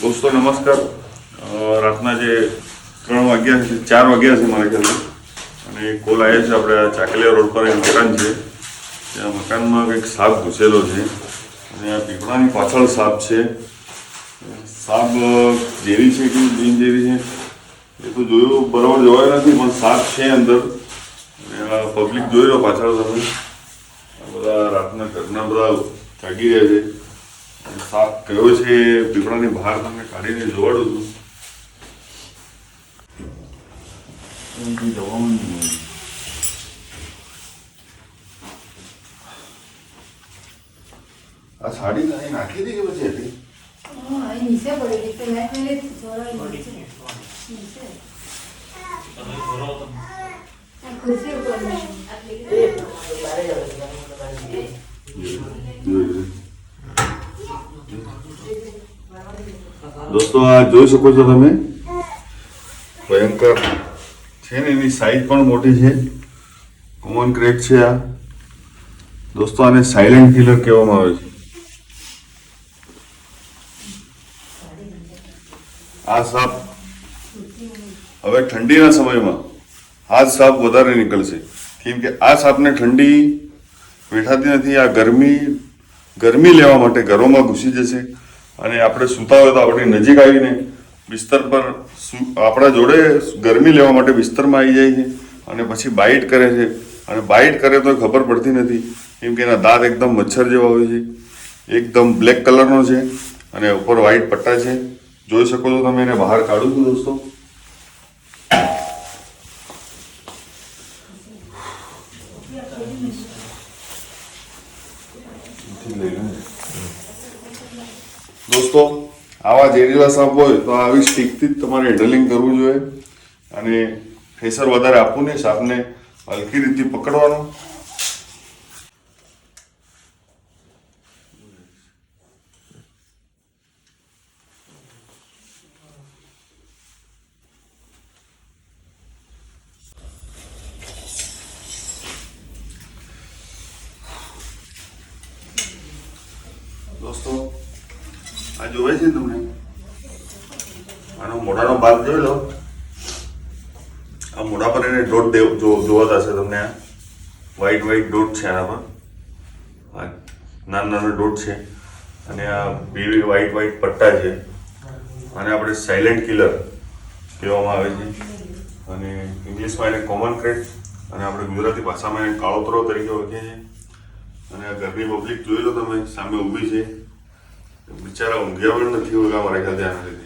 દોસ્તો, નમસ્કાર. રાતના જે ત્રણ વાગ્યા છે, ચાર વાગ્યા છે મારા ઘરે અને કોલ આવ્યો છે, આપણે ચાકલિયા રોડ પર એક મકાન છે. ત્યાં મકાનમાં કંઈક સાપ ઘૂસેલો છે. અને આ પીપળાની પાછળ સાપ છે. સાપ ઝેરી છે કે બિનઝેરી છે? એ તો જોયું, બરાબર જોવાય નથી, પણ સાપ છે અંદર. અને પબ્લિક જોઈ લો પાછળ તમે. આ બધા રાતના ઘરના બધા જાગી રહ્યા છે. સાપ કયો છે પીપળાની બહાર તમને કાઢીને જોવાડું છું. જવાનું આ સાડી તો અહીં નાખી પછી હતી. નીચે મેં નીચે. ખુરશી ઉપર નહીં. આટલી દોસ્તો, આ જોઈ શકો છો તમે? ભયંકર. છે ને, એની સાઈઝ પણ મોટી છે. કોમન ક્રેક છે આ. દોસ્તો, આને સાયલેન્ટ કિલર કહેવામાં આવે છે. આ સાપ હવે ઠંડીના સમયમાં આ સાપ વધારે નીકળશે. કેમ કે આ સાપને ઠંડી વેઠાતી નથી, આ ગરમી ગરમી લેવા માટે ઘરોમાં ઘૂસી જશે અને આપણે સૂતા હોય તો આપણી નજીક આવીને બિસ્તર પર આપણા જોડે ગરમી લેવા માટે બિસ્તરમાં આવી જાય છે અને પછી બાઇટ કરે છે. અને બાઇટ કરે તો ખબર પડતી નથી, કેમ કે એના દાંત એકદમ મચ્છર જેવા હોય છે. એકદમ બ્લેક કલરનો છે અને ઉપર વ્હાઇટ પટ્ટા છે. જોઈ શકો છો તમે એને બહાર કાઢું છું દોસ્તો. દોસ્તો, આવા જેરીલા સાપ હોય તો આવી સ્ટીકથી જ તમારે હેન્ડલિંગ કરવું જોઈએ અને ફેસર વધારે આપવું નહીં, સાપને હલકી રીતે પકડવાનો. દોસ્તો, આ જોવે છે તમને? આનો મોઢાનો ભાગ જોઈ લો. આ મોઢા પર એને ડોટ જોવા જશે તમને આ. વ્હાઈટ વ્હાઈટ ડોટ છે આના પર નાના નાના ડોટ છે. અને આ બે વ્હાઈટ વ્હાઈટ પટ્ટા છે. અને આપણે સાયલેન્ટ કિલર કહેવામાં આવે છે. અને ઇંગ્લિશમાં એને કોમન ક્રેટ અને આપણે ગુજરાતી ભાષામાં એને કાળોતરો તરીકે ઓળખીએ છીએ. અને આ ઘરની પબ્લિક જોઈ લો તમે, સામે ઊભી છે. બિચારા ઊંઘ્યા પણ નથી હોગા મારા ખ્યાલથી આના લીધે.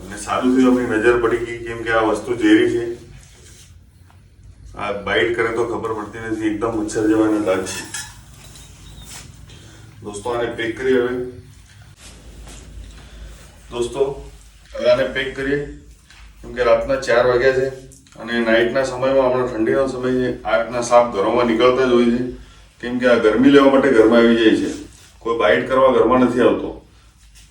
અને સારું થયું, આપણી નજર પડી ગઈ કેમ કે આ વસ્તુ ઝેરી છે. આ બાઇટ કરે તો ખબર પડતી નથી, એકદમ મચ્છર જેવા એના છે. દોસ્તો, આને પેક કરીએ હવે. દોસ્તો, હવે આને પેક કરીએ. કેમ કે રાતના ચાર વાગ્યા છે. અને નાઇટના સમયમાં હમણાં ઠંડીનો સમય છે આ રીતના સાપ ઘરોમાં નીકળતા જ હોય છે. કેમ કે આ ગરમી લેવા માટે ઘરમાં આવી જાય છે. કોઈ બાઇટ કરવા ઘરમાં નથી આવતો.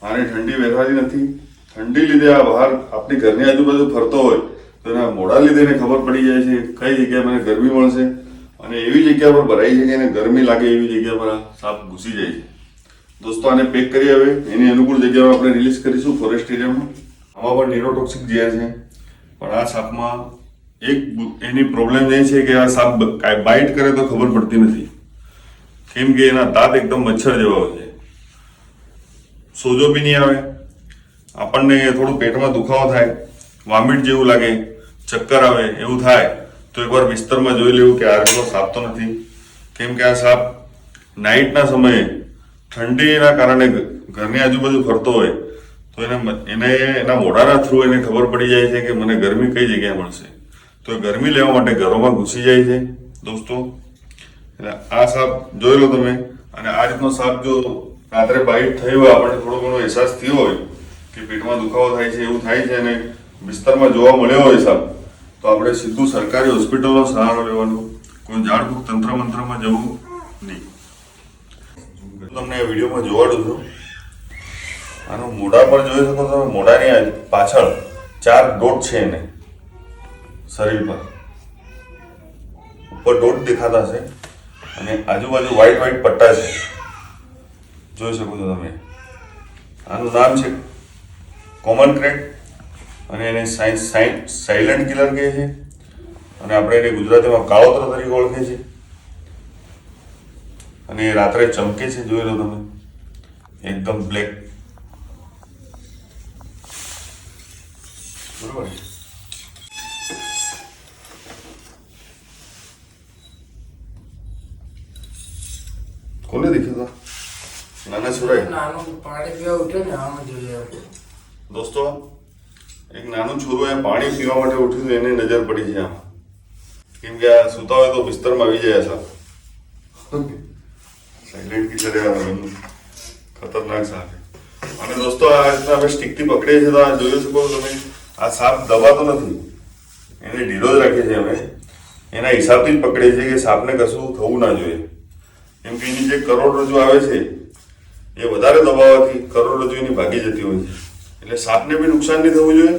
આને ઠંડી વેઠાતી નથી. ઠંડી લીધે આ બહાર આપણી ઘરની આજુબાજુ ફરતો હોય, તો એના મોડા લીધે એને ખબર પડી જાય છે કઈ જગ્યાએ મને ગરમી મળશે. અને એવી જગ્યા પર ભરાઈ છે કે એને ગરમી લાગે એવી જગ્યા પર સાપ ઘૂસી જાય છે. દોસ્તો, આને પેક કરી હવે. એની અનુકૂળ જગ્યામાં આપણે રિલીઝ કરીશું ફોરેસ્ટ એરિયામાં આમાં પણ ન્યુરોટોક્સિક જે છે. પણ આ સાપમાં એક એની પ્રોબ્લેમ એ છે કે આ સાપ બાઇટ કરે તો ખબર પડતી નથી. કેમ કે એના દાંત એકદમ મચ્છર જેવા હોય છે. સોજો બી નહીં આવે. આપણને થોડું પેટમાં દુખાવો થાય વામિટ જેવું લાગે, ચક્કર આવે, એવું થાય, તો એકવાર વિસ્તારમાં જોઈ લેવું કે આ રીતનો સાપ તો નથી. કેમ કે આ સાપ નાઇટના સમયે ઠંડીના કારણે ઘરની આજુબાજુ ફરતો હોય, તો એને એને એના મોઢાના થ્રુ એને ખબર પડી જાય છે કે મને ગરમી કઈ જગ્યાએ મળશે. તો ગરમી લેવા માટે ઘરોમાં ઘૂસી જાય છે, દોસ્તો. એટલે આ સાપ જોઈ લો તમે. અને આ રીતનો સાપ જો રાત્રે બાઇટ થઈ હોય, આપણને થોડો ઘણો અહેસાસ થયો હોય કે પેટમાં દુખાવો થાય છે, એવું થાય છે અને વિસ્તારમાં જોવા મળ્યો હોય સાપ, તો આપણે સીધું સરકારી હોસ્પિટલનો સહારો લેવાનો. કોઈ જાણવું તંત્ર મંત્રમાં જવું નહીં. તમને વિડીયોમાં જોવાડું છું આનું મોઢા પર જોઈ શકો તમે મોઢાની પાછળ ચાર ડોટ છે એને. શરીર પર. ઉપર ડોટ દેખાતા છે અને આજુબાજુ વ્હાઈટ વ્હાઈટ પટ્ટા છે. જોઈ શકો છો તમે. આનું નામ છે કોમન ક્રેક અને એને સાયલન્ટ કિલર કહે છે. અને આપણે એને ગુજરાતીમાં કાળોતરો તરીકે ઓળખે છે. અને રાત્રે ચમકે છે, જોઈ લો તમે. એકદમ બ્લેક બરોબર કોને દેખ્યો તો? નાના છોરાએ? નાનું પાણી પીવા ઉઠ્યો ને આમ જોઈએ દોસ્તો એક નાનું છોરું એ પાણી પીવા માટે ઉઠ્યું તો એને નજર પડી છે આમ. કેમ કે આ સુતા હોય તો બિસ્તરમાં આવી જાય સર સાયલેન્ટ એનું ખતરનાક સાપ અને દોસ્તો આ રીતના આપણે સ્ટિકથી પકડીએ છીએ તો આ જોઈ શકો તમે. આ સાપ દબાતો નથી. એને ઢીલો જ રાખીએ છીએ અમે. એના હિસાબથી જ પકડીએ છીએ કે સાપને કશું થવું ના જોઈએ. કેમ કે એની જે કરોડરજ્જુ આવે છે, એ વધારે દબાવવાથી કરોડરજ્જુ એની ભાગી જતી હોય છે. એટલે સાપને બી નુકસાન નહીં થવું જોઈએ.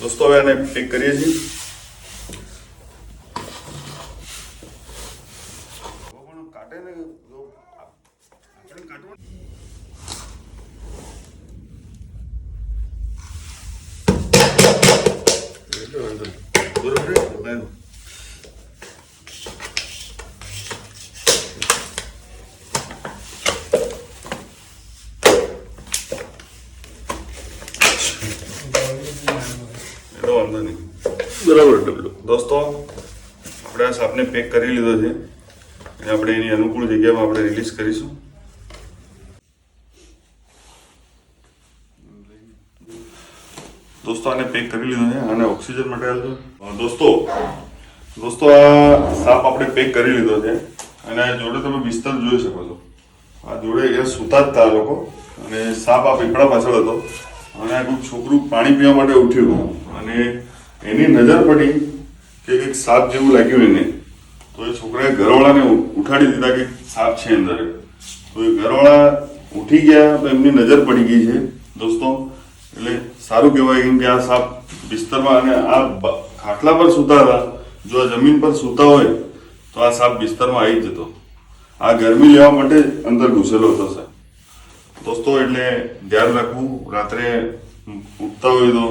દોસ્તો હવે આને પેક કરીએ છીએ કાટે ને જો આપણે કાટવું બરોબર છે? એનો વાંધો નહીં બરાબર ડબલું દોસ્તો, આપણે આ સાપને પેક કરી લીધો છે. અને આપણે એની અનુકૂળ જગ્યામાં આપણે રિલીઝ કરીશું. દોસ્તો, આને પેક કરી લીધો છે. અને ઓક્સિજન મટીરિયલ છે. દોસ્તો દોસ્તો, આ સાપ આપણે પેક કરી લીધો છે. અને આ જોડે તમે બિસ્તર જોઈ શકો છો. આ જોડે એ સૂતા જ હતા લોકો. અને સાપ આ પીપળા પાછળ હતો. અને આ છોકરું પાણી પીવા માટે ઉઠ્યું અને એની નજર પડી કે કંઈક સાપ જેવું લાગ્યું એને. તો એ છોકરાએ ઘરવાળાને ઉઠાડી દીધા કે સાપ છે અંદર. તો એ ઘરવાળા ઉઠી ગયા, તો એમની નજર પડી ગઈ છે. દોસ્તો, એટલે સારું કહેવાય કેમ કે આ સાપ બિસ્તરમાં અને આ ખાટલા પર સૂતા હતા. જો આ જમીન પર સૂતા હોય, તો આ સાપ બિસ્તરમાં આવી જતો. આ ગરમી લેવા માટે અંદર ઘૂસેલો હતો સાહેબ. દોસ્તો, એટલે ધ્યાન રાખવું. રાત્રે ઉઠતા હોય તો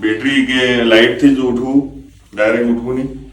બેટરી કે લાઇટથી જ ઉઠવું? ડાયરેક્ટ ઉઠવું નહીં?